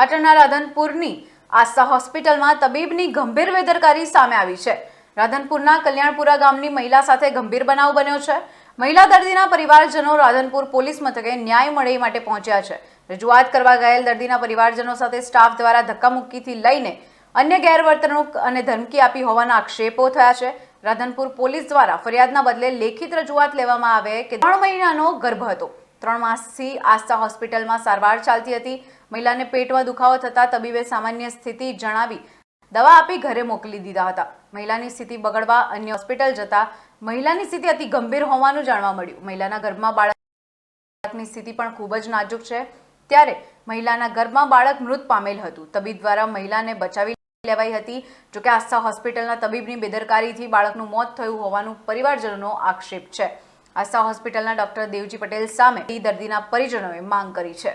પાટણના રાધનપુરની આસ્થા હોસ્પિટલમાં તબીબની ગંભીર બેદરકારી સામે આવી છે. રાધનપુરના કલ્યાણપુરા ગામની મહિલા સાથે ગંભીર બનાવ બન્યો છે. મહિલા દર્દીના પરિવારજનો રાધનપુર પોલીસ મથકે ન્યાય મળે માટે પહોંચ્યા છે. રજૂઆત કરવા ગયેલ દર્દીના પરિવારજનો સાથે સ્ટાફ દ્વારા ધક્કામુક્કીથી લઈને અન્ય ગેરવર્તણૂક અને ધમકી આપી હોવાના આક્ષેપો થયા છે. રાધનપુર પોલીસ દ્વારા ફરિયાદના બદલે લેખિત રજૂઆત લેવામાં આવે કે ત્રણ મહિનાનો ગર્ભ હતો. ત્રણ માસથી આસ્થા હોસ્પિટલમાં સારવાર ચાલતી હતી. મહિલાને પેટમાં દુખાવો થતાં તબીબે સામાન્ય સ્થિતિ જણાવી દવા આપી ઘરે મોકલી દીધા હતા. મહિલાની સ્થિતિ બગડવા અન્ય હોસ્પિટલ જતા મહિલાની સ્થિતિ અતિ ગંભીર હોવાનું જાણવા મળ્યું. મહિલાના ગર્ભમાં બાળકની સ્થિતિ પણ ખૂબ જ નાજુક છે. ત્યારે મહિલાના ગર્ભમાં બાળક મૃત પામેલ હતું. તબીબ દ્વારા મહિલાને બચાવી લેવાઈ હતી. જોકે આસ્થા હોસ્પિટલના તબીબની બેદરકારીથી બાળકનું મોત થયું હોવાનું પરિવારજનોનો આક્ષેપ છે. આસ્થા હોસ્પિટલના ડોક્ટર દેવજી પટેલ સામે દર્દીના પરિજનોએ માંગ કરી છે.